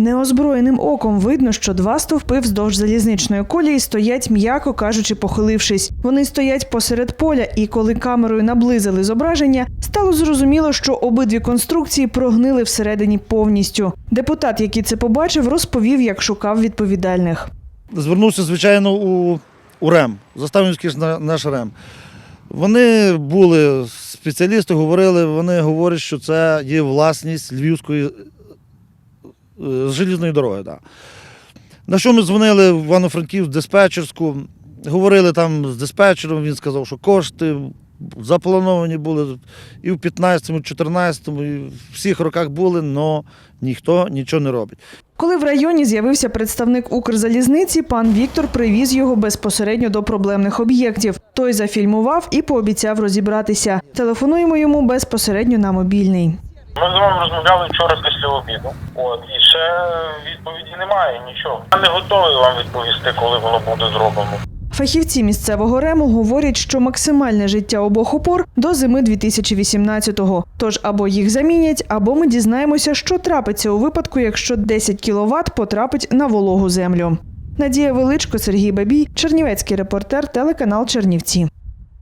Неозброєним оком видно, що два стовпи вздовж залізничної колії стоять, м'яко кажучи, похилившись. Вони стоять посеред поля, і коли камерою наблизили зображення, стало зрозуміло, що обидві конструкції прогнили всередині повністю. Депутат, який це побачив, розповів, як шукав відповідальних. Звернувся, звичайно, у, у РЕМ, Заставницький наш РЕМ. Вони були спеціалісти, говорили, вони говорять, що це є власність Львівської е, желізної дороги. Да. На що ми дзвонили в Івано-Франківськ диспетчерську, говорили там з диспетчером, він сказав, що кошти заплановані були і в 15-му, 14-му, і в всіх роках були, але ніхто нічого не робить. Коли в районі з'явився представник Укрзалізниці, пан Віктор привіз його безпосередньо до проблемних об'єктів. Той зафільмував і пообіцяв розібратися. Телефонуємо йому безпосередньо на мобільний. Ми з вами розмовляли вчора після обіду. От і ще відповіді немає, нічого. Я не готовий вам відповісти, коли воно буде зроблено. Фахівці місцевого рему говорять, що максимальне життя обох опор до зими 2018-го. Тож або їх замінять, або ми дізнаємося, що трапиться у випадку, якщо 10 кВт потрапить на вологу землю. Надія Величко, Сергій Бабій, Чернівецький репортер, телеканал Чернівці.